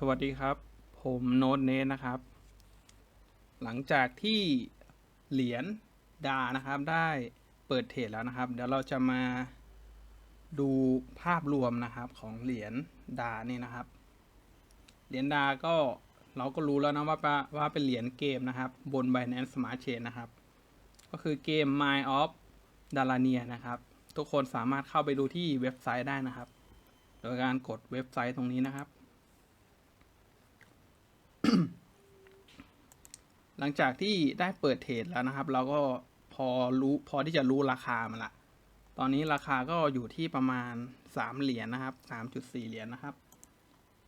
สวัสดีครับ ผมโน้ตเนทนะครับ หลังจากที่เหรียญดานะครับ ได้เปิดเทรดแล้วนะครับ เดี๋ยวเราจะมาดูภาพรวมนะครับของเหรียญดานี่นะครับ เหรียญดาก็เราก็รู้แล้วนะว่าว่าเป็นเหรียญเกมนะครับ บน Binance Smart Chain นะครับ ก็คือเกม Mind of Dalania นะครับ ทุกคนสามารถเข้าไปดูที่เว็บไซต์ได้นะครับ โดยการกดเว็บไซต์ตรงนี้นะครับ หลังจากที่ได้เปิดเทรดแล้วนะครับ เราก็พอรู้พอที่จะรู้ราคามันละ ตอนนี้ราคาก็อยู่ที่ประมาณ 3 เหรียญนะครับ 3.4 เหรียญนะครับ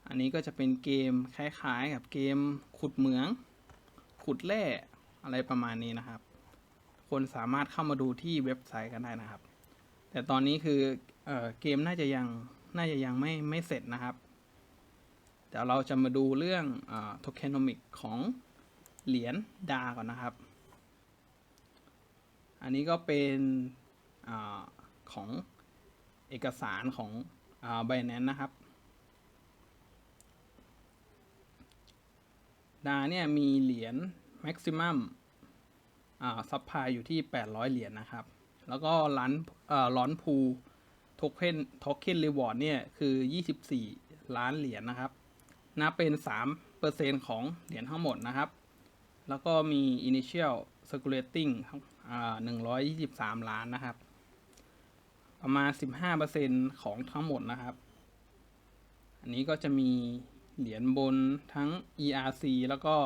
อันนี้ก็จะเป็นเกมคล้ายๆ กับเกมขุดเหมือง ขุดแร่อะไรประมาณนี้นะครับ คนสามารถเข้ามาดูที่เว็บไซต์กันได้นะครับ แต่ตอนนี้คือเออเกมน่าจะยังน่าจะยังไม่ไม่เสร็จนะครับ เดี๋ยวเราจะมาดูเรื่องโทเคนอมิกของ เหรียญดาก่อนนะครับ อันนี้ก็เป็นอของเอกสารของไบแนนนะครับ ดาเนี่ยมีเหรียญ maximum ซับพลายอยู่ที่ 800 เหรียญนะครับ แล้วก็ล้านล้อนพูโทเค็นโทเค็นรีวอร์ดเนี่ย คือ 24 ล้านเหรียญนะครับนับเป็น 3%ของเหรียญทั้งหมดนะครับ แล้วก็มี initial circulating อ่า123ล้านนะครับ ประมาณ15%ของทั้งหมดนะครับ อันนี้ก็จะมีเหรียญบนทั้ง ERC แล้วก็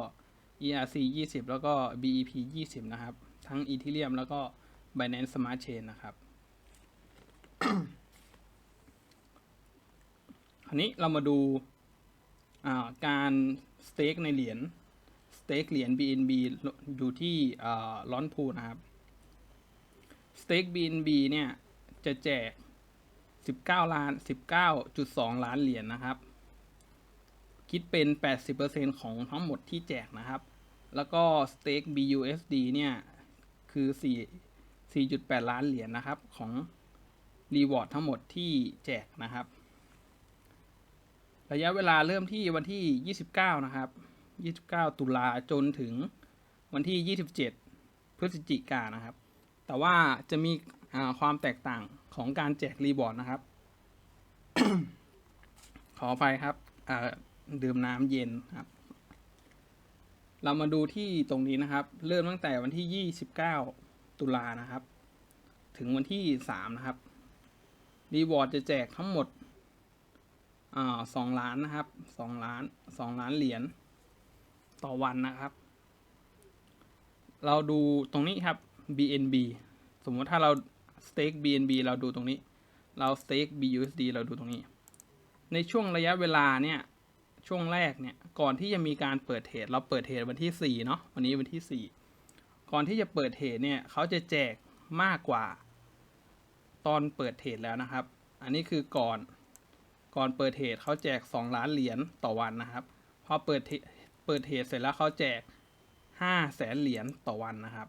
ERC 20 แล้วก็ BEP 20 นะครับ ทั้ง Ethereum แล้วก็ Binance Smart Chain นะครับ คราวนี้เรามาดูการสเต็กในเหรียญ เต็กเหรียญ BNB อยู่ที่ร้อนพูนะครับสเต็ก BNB เนี่ยจะแจก 19 ล้าน 19.2 ล้านเหรียญนนะครับ คิดเป็น 80%ของทั้งหมดที่แจกนะครับ แล้วก็สเต็ก BUSD เนี่ย คือ 4 4.8 ล้านเหรียญนนะครับ ของรีวอร์ดทั้งหมดที่แจกนะครับ ระยะเวลาเริ่มที่วันที่ 29 นะครับ 29 ตุลาจนถึงวันที่ 27 พฤศจิกานะครับ แต่ว่าจะมีความแตกต่างของการแจกรีวอร์ดนะครับ ขอไปครับดื่มน้ำเย็นครับ เรามาดูที่ตรงนี้นะครับ เริ่มตั้งแต่วันที่ 29 ตุลานะครับ ถึงวันที่ 3 นะครับ รีวอร์ดจะแจกทั้งหมดสองล้านนะครับสองล้านสองล้านเหรียญ ต่อวันนะครับ เราดูตรงนี้ครับ BNB สมมติถ้าเรา stake BNB เราดูตรงนี้ เรา stake BUSD เราดูตรงนี้ ในช่วงระยะเวลาเนี่ย ช่วงแรกเนี่ย ก่อนที่จะมีการเปิดเทรดเราเปิดเทรดวันที่ 4 เนาะ วันนี้วันที่ 4 ก่อนที่จะเปิดเทรดเนี่ย เขาจะแจกมากกว่า ตอนเปิดเทรดแล้วนะครับ อันนี้คือก่อน ก่อนเปิดเทรดเขาแจก 2 ล้านเหรียญต่อวันนะครับ พอเปิดเเปิดเทรดเสร็จแล้วเขาแจก5แสนเหรียญต่อวันนะครับ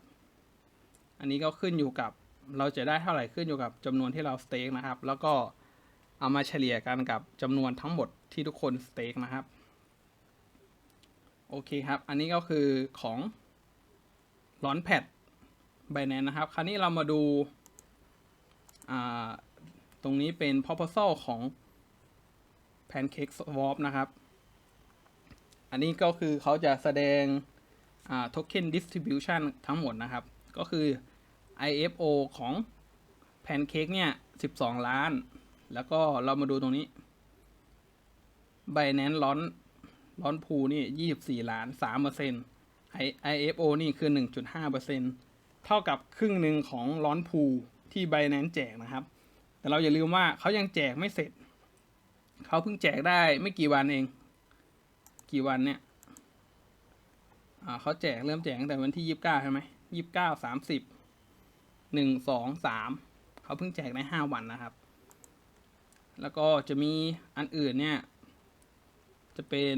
อันนี้ก็ขึ้นอยู่กับเราจะได้เท่าไหร่ขึ้นอยู่กับจำนวนที่เราสเต็กนะครับ แล้วก็เอามาเฉลี่ยกันกับจำนวนทั้งหมดที่ทุกคนสเต็กนะครับ โอเคครับ อันนี้ก็คือของร้อนแพดไบแนนนะครับ คราวนี้เรามาดูตรงนี้เป็น proposal ของ Pancake Swap นะครับ อันนี้ก็คือเขาจะแสดง token distribution ทั้งหมดนะครับ ก็คือ IFO ของ Pancake เนี่ย 12 ล้าน แล้วก็เรามาดูตรงนี้ Binance ร้อนร้อนพูนี่ 24 ล้าน 3% IFO นี่คือ 1.5%เท่ากับครึ่งหนึ่งของร้อนพูที่ Binance แจกนะครับ แต่เราอย่าลืมว่าเขายังแจกไม่เสร็จ เขาเพิ่งแจกได้ไม่กี่วันเอง กี่วันเนี่ยเขาแจกเริ่มแจกตั้งแต่วันที่29ใช่ไหม29 30หนึ่งสองสามเขาเพิ่งแจกในห้าวันนะครับ แล้วก็จะมีอันอื่นเนี่ย จะเป็น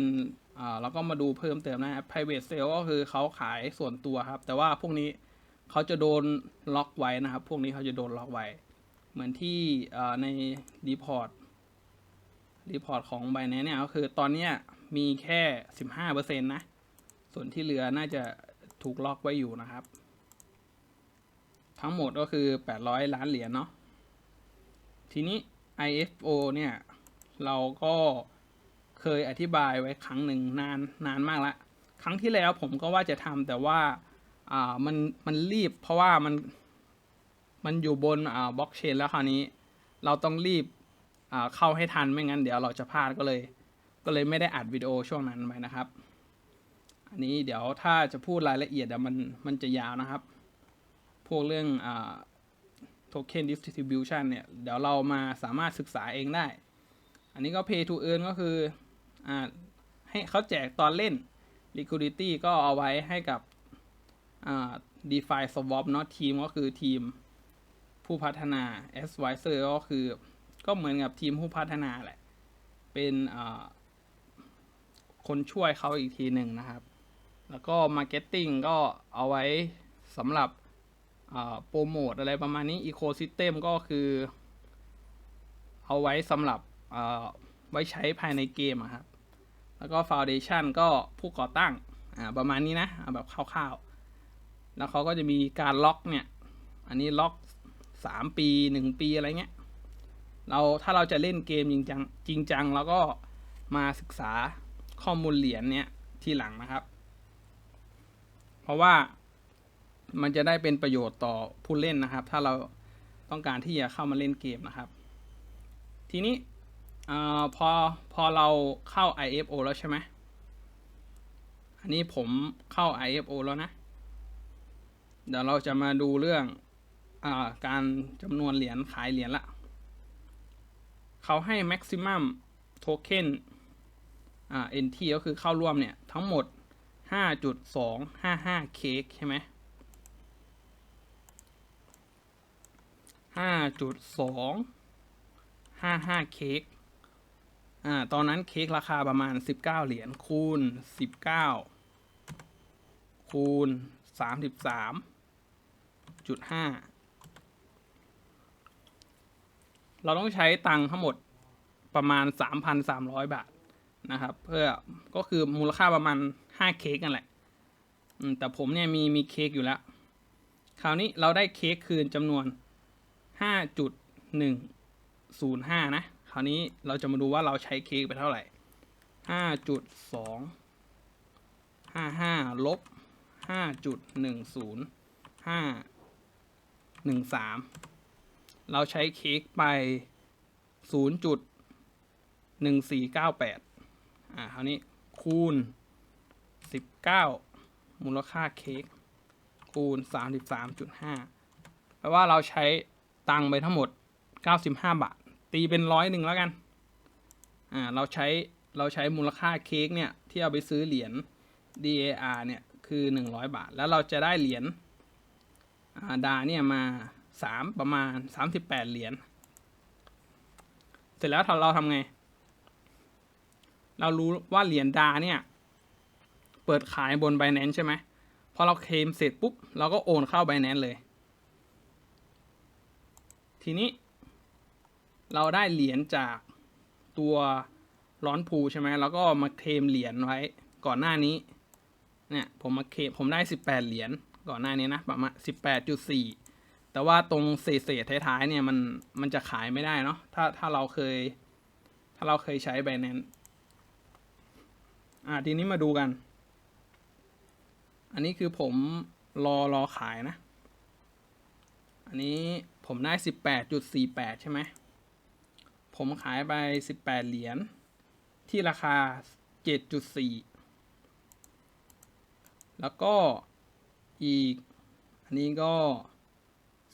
อ่าเราก็มาดูเพิ่มเติมนะ private sale ก็คือเขาขายส่วนตัวครับ แต่ว่าพวกนี้เขาจะโดนล็อกไว้นะครับ พวกนี้เขาจะโดนล็อกไว้ เหมือนที่ในรีพอ รีพอร์ตของ b บ n a n c e เนี่ยก็คือตอนนี้มีแค่สิบห้าเปอร์เซ็นต์นะ ส่วนที่เหลือน่าจะถูกล็อกไว้อยู่นะครับ ทั้งหมดก็คือ 800 ล้านเหรียญเนาะทีนี้ IFO เนี่ย เราก็เคยอธิบายไว้ครั้งหนึ่งนานนานมากละ ครั้งที่แล้วผมก็ว่าจะทำแต่ว่าอ่ามันมันรีบเพราะว่ามันมันอยู่บนอ่าบล็อกเชนแล้วคราวนี้ เราต้องรีบ เข้าให้ทันไม่งั้นเดี๋ยวเราจะพลาดก็เลย ก็เลยไม่ได้อัดวิดีโอช่วงนั้นไปนะครับ อันนี้เดี๋ยวถ้าจะพูดรายละเอียดเดี๋ยวมันมันจะยาวนะครับ พวกเรื่องอ่า token distribution เนี่ยเดี๋ยวเรามาสามารถศึกษาเองได้ อันนี้ก็ pay to earn ก็คืออ่าให้เขาแจกตอนเล่น liquidity ก็เอาไว้ให้กับอ่า DeFi Swap เนาะทีมก็คือทีมผู้พัฒนา advisor ก็คือ ก็เหมือนกับทีมผู้พัฒนาแหละ เป็นคนช่วยเขาอีกทีหนึ่งนะครับ แล้วก็ Marketing ก็เอาไว้สำหรับโปรโมทอะไรประมาณนี้ Ecosystem ก็คือ เอาไว้สำหรับไว้ใช้ภายในเกมครับ แล้วก็ Foundation ก็ผู้ก่อตั้งประมาณนี้นะแบบคร่าวๆ แล้วเขาก็จะมีการล็อกเนี่ย อันนี้ล็อกสามปีหนึ่งปีอะไรเงี้ย เราถ้าเราจะเล่นเกมจริงจังจริงจังแล้วก็มาศึกษาข้อมูลเหรียญเนี่ยทีหลังนะครับ เพราะว่ามันจะได้เป็นประโยชน์ต่อผู้เล่นนะครับ ถ้าเราต้องการที่จะเข้ามาเล่นเกมนะครับ ทีนี้อพอพอเราเข้า IFO แล้วใช่ไหมอันนี้ผมเข้า IFO แล้วนะ เดี๋ยวเราจะมาดูเรื่องอการจำนวนเหรียญขายเหรียญละ เขาให้ maximum token อ่า NT ก็คือเข้าร่วมเนี่ย ทั้งหมด 5.255เค้กใช่ไหม5.255 เค้กอ่า ตอนนั้นเค้กราคาประมาณ 19 เหรียญคูณ 19 คูณ 33.5 เราต้องใช้ตังค์ทั้งหมดประมาณ 3,300 บาทนะครับ เพื่อก็คือมูลค่าประมาณ5เค้กนั่นแหละแต่ผมเนี่ยมีมีเค้กอยู่แล้ว คราวนี้เราได้เค้กคืนจำนวน 5.105 นะ คราวนี้เราจะมาดูว่าเราใช้เค้กไปเท่าไหร่ 5.255ลบ5.10513 เราใช้เค้กไป 0.1498 อ่าคราวนี้คูณ 19 มูลค่าเค้กคูณ 33.5 แปลว่าเราใช้ตังไปทั้งหมด 95 บาท ตีเป็นร้อยหนึ่งแล้วกัน อ่า เราใช้ เราใช้มูลค่าเค้กเนี่ย ที่เอาไปซื้อเหรียญ DAR เนี่ย คือ 100 บาท แล้วเราจะได้เหรียญอ่าดาเนี่ยมา 3ประมาณ38เหรียญ เสร็จแล้วเราทำไง เรารู้ว่าเหรียญดาเนี่ย เปิดขายบน Binance ใช่ไหม พอเราเคลมเสร็จปุ๊บ เราก็โอนเข้า Binance เลย ทีนี้ เราได้เหรียญจากตัวร้อนพูใช่ไหม แล้วก็มาเคลมเหรียญไว้ ก่อนหน้านี้ เนี่ย ผมมาเคลมผมได้สิบแปดเหรียญ ก่อนหน้านี้นะ ประมาณสิบแปดจุดสี่ แต่ว่าตรงเศษเศษๆท้ายๆเนี่ยมันมันจะขายไม่ได้เนาะถ้าถ้าเราเคย ถ้าเราเคยใช้ Binance อ่าทีนี้มาดูกัน อันนี้คือผมรอรอขายนะ อันนี้ผมได้สิบแปดจุดสี่แปดใช่ไหม ผมขายไปสิบแปดเหรียญที่ราคาเจ็ดจุดสี่แล้วก็อีก อันนี้ก็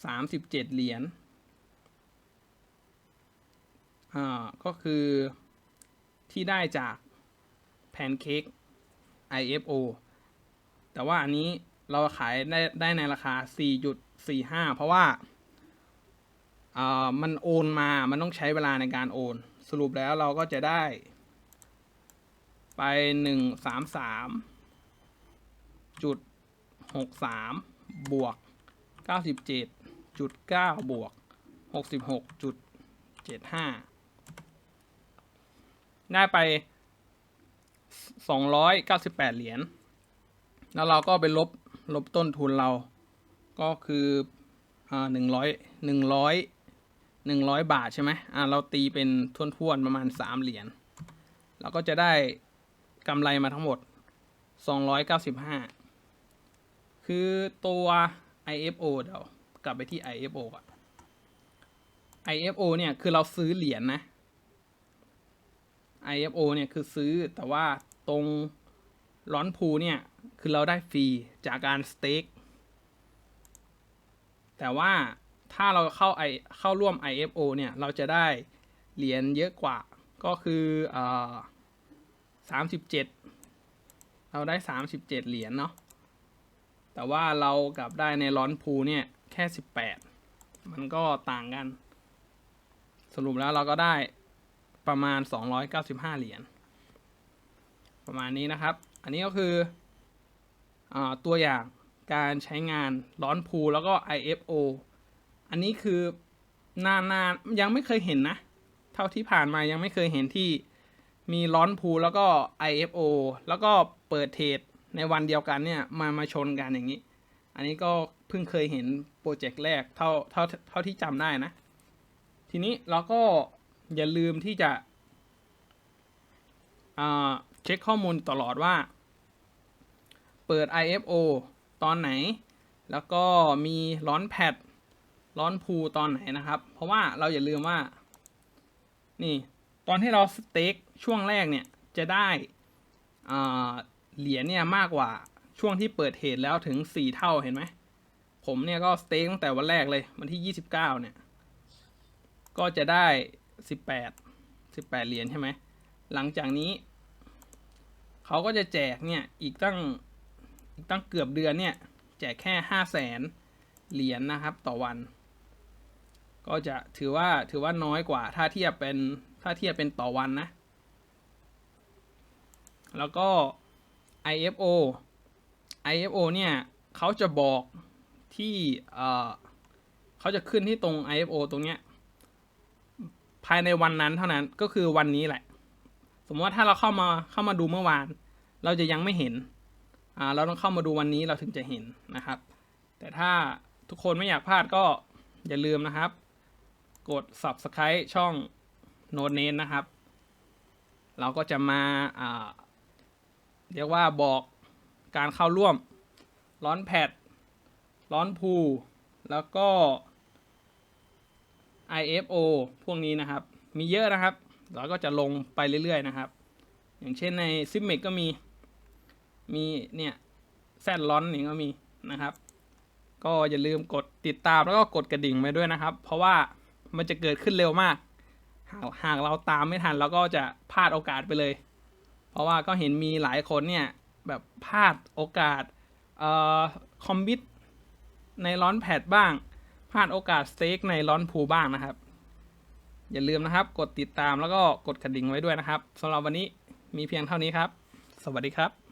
สามสิบเจ็ดเหรียญ อ่า ก็คือที่ได้จากแพนเค้ก IFO แต่ว่าอันนี้เราขายได้ได้ในราคา 4.45 เพราะว่าอ่ามันโอนมา มันต้องใช้เวลาในการโอน สรุปแล้วเราก็จะได้ ไป 133จุด63 บวก 97 จุด9บวก66จุด75ได้ไปสองร้อยเก้าสิบแปดเหรียญ แล้วเราก็ไปลบลบต้นทุนเรา ก็คืออ่าหนึ่งร้อยหนึ่งร้อยหนึ่งร้อยบาทใช่ไหมอ่าเราตีเป็นท่วนๆประมาณสามเหรียญ เราก็จะได้กำไรมาทั้งหมดสองร้อยเก้าสิบห้าคือตัว IFO เดี๋ยว กลับไปที่ IFO ก่อน IFO เนี่ยคือเราซื้อเหรียญนะ IFO เนี่ยคือซื้อแต่ว่าตรงร้อนพูเนี่ย คือเราได้ฟรีจากการสเต็กแต่ว่าถ้าเราเข้า I เข้าร่วม IFO เนี่ย เราจะได้เหรียญเยอะกว่า ก็คืออ่าสามสิบเจ็ดเราได้สามสิบเจ็ดเหรียญเนาะแต่ว่าเรากลับได้ในร้อนพูเนี่ย แค่สิบแปดมันก็ต่างกัน สรุปแล้วเราก็ได้ประมาณ 295 เหรียญประมาณนี้นะครับ อันนี้ก็คืออตัวอย่างการใช้งานร้อนพูแล้วก็ IFO อันนี้คือนาน้ายังไม่เคยเห็นนะ เท่าที่ผ่านมายังไม่เคยเห็นที่มีร้อนพูแล้วก็ IFO แล้วก็เปิดเทรดในวันเดียวกันเนี่ยมามาชนกันอย่างนี้ อันนี้ก็ พิ่งเคยเห็นโปรเจกต์แรกเท่าเท่าเท่าที่จำได้นะ ทีนี้เราก็อย่าลืมที่จะเช็คข้อมูลตลอดว่า เปิด IFO ตอนไหน แล้วก็มีร้อนแพดร้อนพูตอนไหนนะครับ เพราะว่าเราอย่าลืมว่า นี่ตอนที่เราสเต็กช่วงแรกเนี่ยจะได้เหรียญเนี่ยมากกว่าช่วงที่เปิดเหตุแล้วถึง 4 เท่าเห็นไหม ผมเนี่ยก็สเต็กตั้งแต่วันแรกเลย วันที่29เก้าเนี่ย ก็จะได้18 18เหรียญใช่ไหม หลังจากนี้ เขาก็จะแจกเนี่ยอีกตั้งอีกตั้งเกือบเดือนเนี่ย แจกแค่5แสนเหรียญนะครับ ต่อวัน ก็จะถือว่าถือว่าน้อยกว่า ถ้าเทียบเป็นถ้าเทียบเป็นต่อวันนะ แล้วก็ IFO IFO เนี่ยเขาจะบอก ที่เขาจะขึ้นที่ตรง IFO ตรงเนี้ยภายในวันนั้นเท่านั้นก็คือวันนี้แหละ สมมติว่าถ้าเราเข้ามาเข้ามาดูเมื่อวาน เราจะยังไม่เห็นเราต้องเข้ามาดูวันนี้เราถึงจะเห็นนะครับ แต่ถ้าทุกคนไม่อยากพลาดก็อย่าลืมนะครับ กด subscribe ช่องโนเนนนะครับ เราก็จะมาอ่าเรียกว่าบอกการเข้าร่วมร้อนแพด ร้อนพูแล้วก็ IFO พวกนี้นะครับ มีเยอะนะครับ เราก็จะลงไปเรื่อย ๆ นะครับ อย่างเช่นใน s i m m e ก็มี มีเนี่ยแซดร้อนนี่ก็มีนะครับ ก็อย่าลืมกดติดตามแล้วก็กดกระดิ่งไปด้วยนะครับ เพราะว่ามันจะเกิดขึ้นเร็วมาก หากหากเราตามไม่ทันเราก็จะพลาดโอกาสไปเลย เพราะว่าก็เห็นมีหลายคนเนี่ยแบบพลาดโอกาสเอ่อคอมบิต ในร้อนแพดบ้าง พลาดโอกาสสเต็กในร้อนพูบ้างนะครับ อย่าลืมนะครับ กดติดตามแล้วก็กดกระดิ่งไว้ด้วยนะครับสำหรับวันนี้มีเพียงเท่านี้ครับ สวัสดีครับ